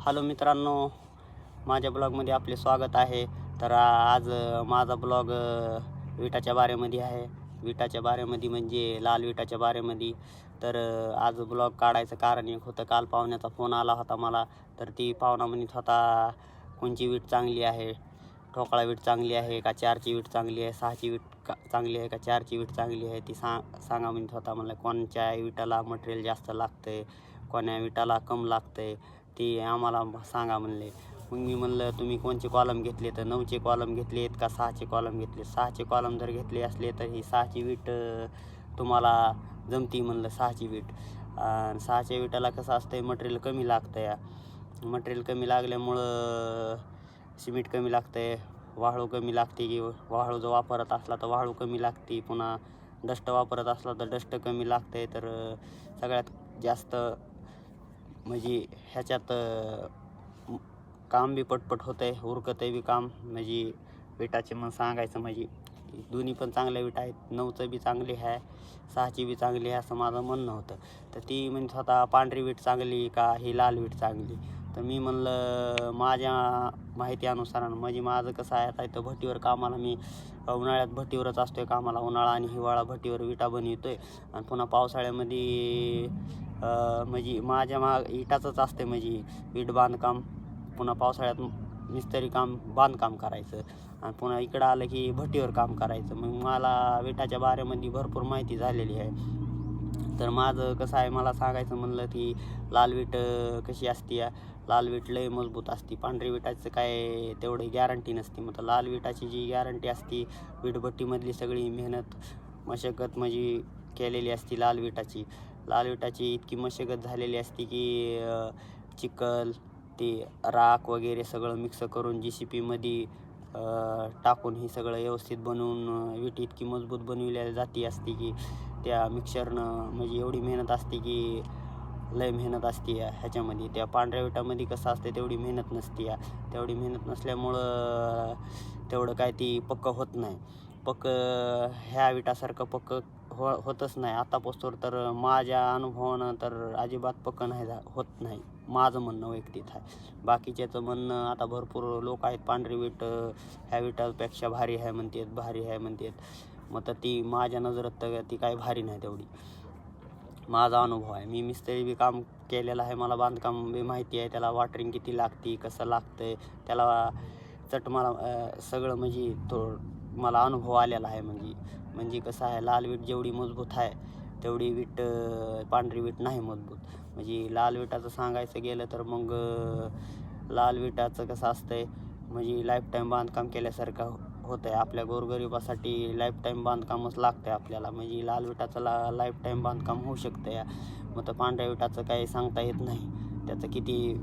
Hello मित्रांनो माझ्या ब्लॉगमध्ये आपले स्वागत आहे. तर आज माझा ब्लॉग विटाच्या बारेमध्ये आहे. विटाच्या बारेमध्ये म्हणजे लाल विटाच्या बारेमध्ये. तर आज ब्लॉग काढायचं कारण एक होतं काल पाहुण्याचा फोन आला होता मला. तर ती पाहुणा म्हणत होता कोणची वीट चांगली आहे? ठोकळा वीट चांगली आहे का? चारची वीट चांगली आहे? सहाची वीट का चांगली आहे का? चारची वीट चांगली आहे? ती सा सांगा म्हणत होता मला कोणच्या विटाला मटेरियल जास्त लागतं आहे कोण्या विटाला कम लागतं आहे ती आम्हाला सांगा म्हणले. मग मी म्हणलं तुम्ही कोणचे कॉलम घेतले तर नऊचे कॉलम घेतलेत का सहाचे कॉलम घेतले सहाचे कॉलम जर घेतले असले तर ही सहाची वीट तुम्हाला जमती म्हणलं सहाची वीट. आणि सहाच्या विटाला कसं असतं आहे मटेरियल कमी लागतं या मटेरियल कमी लागल्यामुळं सिमेंट कमी लागतं आहे वाळू कमी लागते. की वाळू जर वापरत असला तर वाळू कमी लागते. पुन्हा डस्ट वापरत असला तर डस्ट कमी लागते तर सगळ्यात जास्त म्हणजे ह्याच्यात काम बी पटपट होतं आहे उरकत आहे बी काम. म्हणजे विटाचे मग सांगायचं म्हणजे दोन्ही पण चांगल्या विटा आहेत नऊचं बी चांगली आहे सहाची बी चांगली आहे असं माझं म्हणणं होतं. तर ती म्हणजे स्वतः पांढरी वीट चांगली का ही लाल वीट चांगली? तर मी म्हणलं माझ्या माहितीनुसार म्हणजे माझं कसं आहे आता इथं भट्टीवर कामाला मी उन्हाळ्यात भट्टीवरच असतोय कामाला उन्हाळा आणि हिवाळा भट्टीवर विटा बनवतोय. आणि पुन्हा पावसाळ्यामध्ये म्हणजे माझ्या माग इटाचंच असते म्हणजे वीट बांधकाम पुन्हा पावसाळ्यात मिस्त्री काम बांधकाम करायचं. आणि पुन्हा इकडं आलं की भट्टीवर काम करायचं. मग मला विटाच्या बारेमध्ये भरपूर माहिती झालेली आहे. तर माझं कसं आहे मला सांगायचं म्हणलं की लाल विट कशी असते? लाल विट लय मजबूत असते. पांढरी विटाचं काय तेवढी गॅरंटी नसती. मग लाल विटाची जी गॅरंटी असती विटभट्टीमधली सगळी मेहनत मशक्कत म्हणजे केलेली असती लाल विटाची. लाल विटाची इतकी मशागत झालेली असते की चिखल ते राख वगैरे सगळं मिक्स करून जी सी पीमध्ये टाकून ही सगळं व्यवस्थित बनवून विटी विट इतकी मजबूत बनविल्या जाती असते की त्या मिक्सरनं म्हणजे एवढी मेहनत असते की लय मेहनत असते ह्याच्यामध्ये. त्या पांढऱ्या विटामध्ये कसं असते तेवढी मेहनत नसते या. तेवढी मेहनत नसल्यामुळं तेवढं काय ती पक्क होत नाही. पक्क ह्या विटासारखं पक्क हो होतच नाही. आतापासून तर माझ्या अनुभवानं तर अजिबात पक्क नाही झा होत नाही. माझं म्हणणं वैयक्तिक आहे. बाकीच्याचं म्हणणं आता भरपूर लोक आहेत पांढरी विट अं, ह्या विटापेक्षा भारी आहे म्हणतात भारी आहे म्हणतात. मग तर ती माझ्या नजरात तर ती काय भारी नाही तेवढी. माझा अनुभव आहे. मी मिस्त्री बी काम केलेलं आहे. मला बांधकाम बी माहिती आहे. त्याला वॉटरिंग किती लागते कसं लागतं त्याला चट मला सगळं म्हणजे तो मला अनुभव आलेला आहे. म्हणजे म्हणजे कसं आहे लाल वीट जेवढी मजबूत आहे तेवढी वीट पांढरी वीट नाही मजबूत. म्हणजे लाल विटाचं सांगायचं गेलं तर मग लाल विटाचं कसं असतंय म्हणजे लाईफटाईम बांधकाम केल्यासारखं हो, होतं आहे आपल्या गोरगरिबासाठी लाईफटाईम बांधकामच लागतं आहे आपल्याला. म्हणजे लाल विटाचं ला लाईफटाईम बांधकाम होऊ शकतं या मग तर पांढऱ्या विटाचं काही सांगता येत नाही. त्याचं किती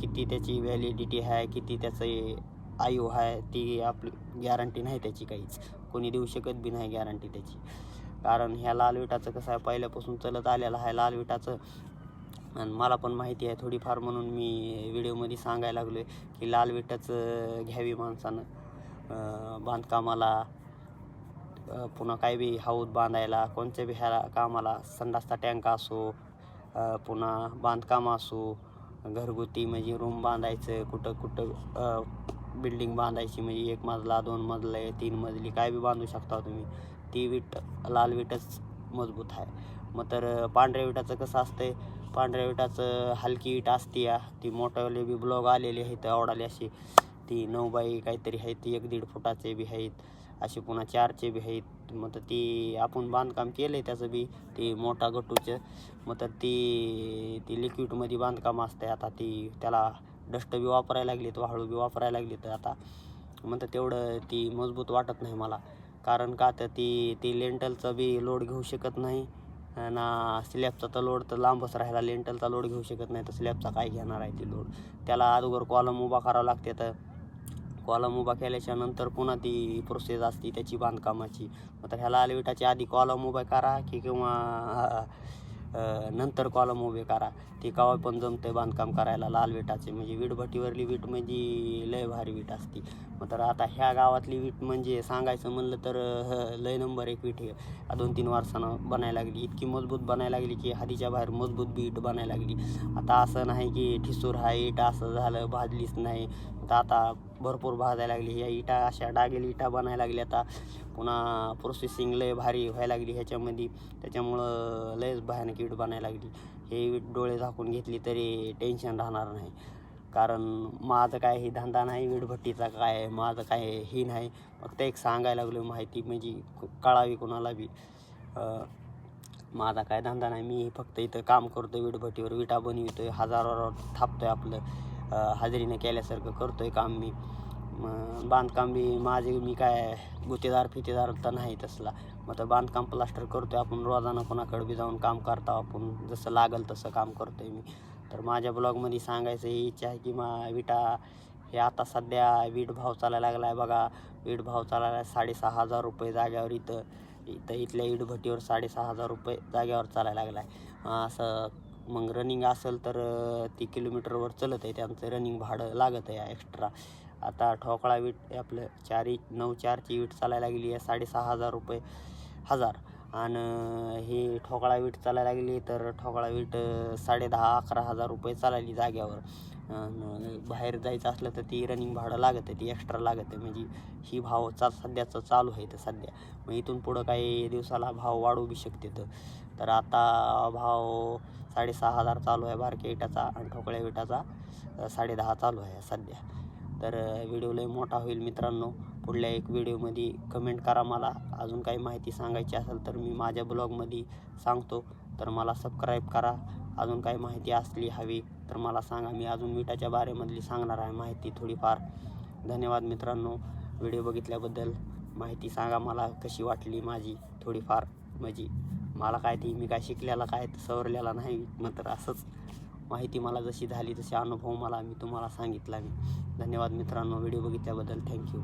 किती त्याची व्हॅलिडिटी आहे किती त्याचं आयु आहे ती आपली गॅरंटी नाही त्याची काहीच. कोणी देऊ शकत बी नाही गॅरंटी त्याची. कारण ह्या लाल विटाचं कसं आहे पहिल्यापासून चलत आलेलं आहे लाल विटाचं. आणि मला पण माहिती आहे थोडीफार म्हणून मी व्हिडिओमध्ये सांगायला लागलो आहे की लाल विटाचं घ्यावी माणसानं. बांधकामाला पुन्हा काही बी हाऊद बांधायला कोणत्या बी ह्या कामाला संडासचा टँक असो पुन्हा बांधकाम असो घरगुती म्हणजे रूम बांधायचं कुठं कुठं बिल्डिंग बांधायची म्हणजे एक मजला दोन मजला आहे तीन मजली काय बी बांधू शकता हो तुम्ही. ती विट लाल विटच मजबूत आहे. मग तर पांढऱ्या विटाचं कसं असतंय? पांढऱ्या विटाचं हलकी विट असते या. ती मोठ्यावाले बी ब्लॉग आलेले आहेत आवडाले अशी ती नऊ बाई काहीतरी आहेत ती एक दीड फुटाचे बी आहेत. असे पुन्हा चारचे बी आहेत. मग तर ती आपण बांधकाम केलं आहे त्याचं बी ती मोठा गटूचं. मग तर ती ती लिक्विडमध्ये बांधकाम असतंय. आता ती त्याला डस्ट बी वापरायला लागली तर वाळू बी वापरायला लागली तर आता मग तर तेवढं ती मजबूत वाटत नाही मला. कारण का तर ती ती लेंटलचं बी लोड घेऊ शकत नाही. ना स्लॅबचा तर लोड तर लांबच राहिला. लेंटलचा लोड घेऊ शकत नाही तर स्लॅबचा काय घेणार आहे ती लोड त्याला अगोदर कॉलम उभा करावं लागते. तर कॉलम उभा केल्याच्यानंतर पुन्हा ती प्रोसेस असते त्याची बांधकामाची. मग तर ह्याला अलविटाची आधी कॉलम उभा करा की किंवा नंतर कॉलम उभे करा. ते कवा पण जमतंय बांधकाम करायला. लाल विटाचे म्हणजे वीट वीट म्हणजे लय भारी वीट असते. मग तर आता ह्या गावातली वीट म्हणजे सांगायचं म्हणलं तर लय नंबर एक वीट आहे दोन तीन वर्षानं बनायला लागली. इतकी मजबूत बनायला लागली की हादीच्या बाहेर मजबूत वीट बनायला लागली. आता असं नाही की ठिसूर हा इट असं झालं भाजलीच नाही. तर आता भरपूर भाजायला लागली. ह्या इटा अशा डागेल इटा बनायला लागली आता. पुन्हा प्रोसेसिंग लय भारी व्हायला लागली ह्याच्यामध्ये. त्याच्यामुळं लयच भयानक वीट बनायला लागली. हे वीट डोळे झाकून घेतली तरी टेन्शन राहणार नाही. कारण माझं काय हे धंदा नाही वीटभट्टीचा काय माझं काय ही नाही. फक्त एक सांगायला लागलो माहिती म्हणजे कळावी कोणाला बी. माझा काय धंदा नाही. मी फक्त इथं काम करतो वीटभट्टीवर. विटा बनवितो हजारावर थापतोय आपलं. हाजरीने केल्यासारखं करतोय काम मी. मग बांधकाम बी माझे मी काय गुतेदार फितेदार तर नाही तसला. मग तर बांधकाम प्लास्टर करतोय आपण रोजानं कोणाकडे बी जाऊन काम करता आपण. जसं लागल तसं काम करतोय मी. तर माझ्या ब्लॉगमध्ये सांगायचं ही इच्छा आहे की मा विटा हे आता सध्या वीट भाव चालायला लागला आहे बघा. वीट भाव चालायला आहे साडेसहा हजार रुपये जाग्यावर इथं इथं इथल्या इटभट्टीवर साडेसहा हजार रुपये जाग्यावर चालायला लागला आहे असं मग रनिंग असेल तर ती किलोमीटरवर चलत आहे. त्यांचं रनिंग भाडं लागत आहे एक्स्ट्रा आता ठोकळा वीट आपलं. चारी नऊ चारची वीट चालायला लागली आहे. साडेसहा हजार रुपये हजार. आणि हे ठोकळा वीट चालायला लागली तर ठोकळा वीट साडेदहा अकरा हजार रुपये चालायली जाग्यावर. बाहेर जायचं असलं तर ती रनिंग भाडं लागत आहे. ती एक्स्ट्रा लागत आहे. म्हणजे ही भाव चा सध्याचं चालू आहे तर सध्या. मग इथून पुढं काही दिवसाला भाव वाढू बी शकते तर तर आता भाव साडेसहा हजार चालू आहे बारक्या इटाचा आणि ठोकळ्या विटाचा साडेदहा चालू आहे सध्या. तर व्हिडिओ लय मोठा होईल मित्रांनो. पुढल्या एक व्हिडिओमध्ये कमेंट करा मला. अजून काही माहिती सांगायची असेल तर मी माझ्या ब्लॉगमध्ये सांगतो. तर मला सबस्क्राईब करा. अजून काही माहिती असली हवी तर मला सांगा. मी अजून मिठाच्या बारेमधली सांगणार आहे माहिती थोडीफार. धन्यवाद मित्रांनो. व्हिडिओ बघितल्याबद्दल माहिती सांगा मला कशी वाटली माझी थोडीफार म्हणजे मला काय ती मी काय शिकलेला काय सवरलेला नाही. मात्र असंच माहिती मला जशी झाली तसे अनुभव मला मी तुम्हाला सांगितला. मी धन्यवाद मित्रांनो व्हिडिओ बघितल्याबद्दल थँक्यू.